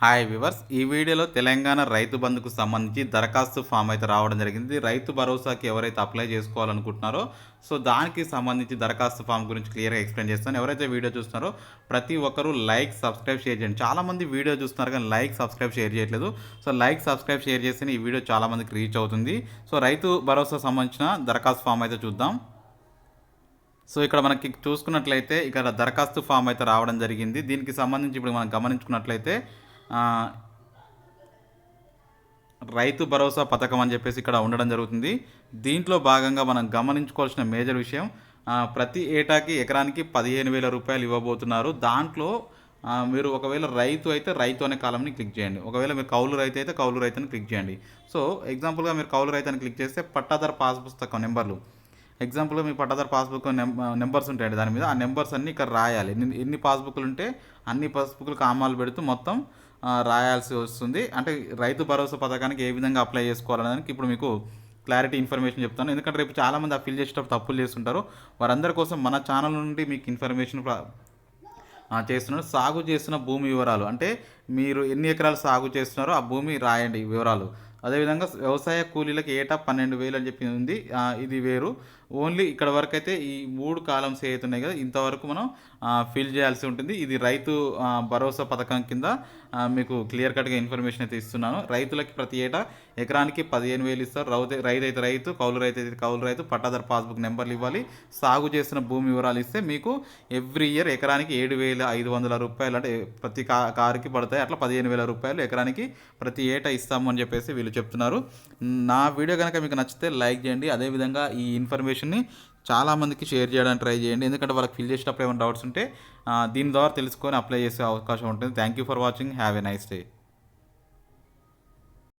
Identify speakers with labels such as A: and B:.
A: Hi viewers ఈ వీడియోలో తెలంగాణ రైతు బంధుకు సంబంధించి దరఖాస్తు ఫామ్ అయితే రావడం జరిగింది. రైతు భరోసాకి ఎవరైతే అప్లై చేసుకోవాలనుకుంటున్నారో సో దానికి సంబంధించి దరఖాస్తు ఫామ్ గురించి క్లియర్గా ఎక్స్ప్లెయిన్ చేస్తాను. ఎవరైతే వీడియో చూస్తున్నారో ప్రతి ఒక్కరూ లైక్ సబ్స్క్రైబ్ షేర్ చేయండి. చాలామంది వీడియో చూస్తున్నారు కానీ లైక్ సబ్స్క్రైబ్ షేర్ చేయట్లేదు. సో లైక్ సబ్స్క్రైబ్ షేర్ చేస్తే ఈ వీడియో చాలామందికి రీచ్ అవుతుంది. సో రైతు భరోసా సంబంధించిన దరఖాస్తు ఫామ్ అయితే చూద్దాం. సో ఇక్కడ మనకి చూసుకున్నట్లయితే ఇక్కడ దరఖాస్తు ఫామ్ అయితే రావడం జరిగింది. దీనికి సంబంధించి ఇప్పుడు మనం గమనించుకున్నట్లయితే రైతు భరోసా పథకం అని చెప్పేసి ఇక్కడ ఉండడం జరుగుతుంది. దీంట్లో భాగంగా మనం గమనించుకోవాల్సిన మేజర్ విషయం ప్రతి ఏటాకి ఎకరానికి పదిహేను వేల రూపాయలు ఇవ్వబోతున్నారు. దాంట్లో మీరు ఒకవేళ రైతు అయితే రైతు అనే కాలంని క్లిక్ చేయండి. ఒకవేళ మీరు కౌలు రైతు అయితే కౌలు రైతుని క్లిక్ చేయండి. సో ఎగ్జాంపుల్గా మీరు కౌలు రైతు అని క్లిక్ చేస్తే పట్టాదారు పాస్ పుస్తకం నెంబర్లు ఎగ్జాంపుల్గా మీ పట్టాదారు పాస్బుక్ నెంబర్స్ ఉంటాయండి దాని మీద. ఆ నెంబర్స్ అన్నీ ఇక్కడ రాయాలి. ఎన్ని పాస్బుక్లు ఉంటే అన్ని పాస్బుక్లు కామాలు పెడుతూ మొత్తం రాయాల్సి వస్తుంది. అంటే రైతు భరోసా పథకానికి ఏ విధంగా అప్లై చేసుకోవాలనేదానికి ఇప్పుడు మీకు క్లారిటీ ఇన్ఫర్మేషన్ చెప్తాను. ఎందుకంటే రేపు చాలామంది ఆ ఫిల్ చేసేటప్పుడు తప్పులు చేస్తుంటారు. వారందరి కోసం మన ఛానల్ నుండి మీకు ఇన్ఫర్మేషన్ చేస్తున్నాడు చేస్తున్నారు సాగు చేస్తున్న భూమి వివరాలు. అంటే మీరు ఎన్ని ఎకరాలు సాగు చేస్తున్నారో ఆ భూమి రాయండి వివరాలు. అదేవిధంగా వ్యవసాయ కూలీలకు ఏటా పన్నెండు వేలు అని చెప్పి ఉంది. ఇది వేరు. ఓన్లీ ఇక్కడ వరకు అయితే ఈ మూడు కాలమ్స్ ఏవైతున్నాయి కదా ఇంతవరకు మనం ఫిల్ చేయాల్సి ఉంటుంది. ఇది రైతు భరోసా పథకం కింద మీకు క్లియర్ కట్గా ఇన్ఫర్మేషన్ అయితే ఇస్తున్నాను. రైతులకి ప్రతి ఏటా ఎకరానికి పదిహేను వేలు ఇస్తారు. రైతు రైతు అయితే రైతు కౌలు రైతు అయితే కౌలు రైతు పట్టాదారు పాస్బుక్ నెంబర్లు ఇవ్వాలి. సాగు చేసిన భూమి వివరాలు ఇస్తే మీకు ఎవ్రీ ఇయర్ ఎకరానికి ఏడు వేల ఐదు వందల రూపాయలు అంటే ప్రతి కారుకి పడతాయి. అట్లా పదిహేను వేల రూపాయలు ఎకరానికి ప్రతి ఏటా ఇస్తాము అని చెప్పేసి వీళ్ళు చెప్తున్నారు. నా వీడియో కనుక మీకు నచ్చితే లైక్ చేయండి. అదేవిధంగా ఈ ఇన్ఫర్మేషన్ని చాలామందికి షేర్ చేయడానికి ట్రై చేయండి. ఎందుకంటే వాళ్ళకి ఫిల్ చేసేటప్పుడు ఏమైనా డౌట్స్ ఉంటే దీని ద్వారా తెలుసుకొని అప్లై చేసే అవకాశం ఉంటుంది. Thank you for watching have a nice day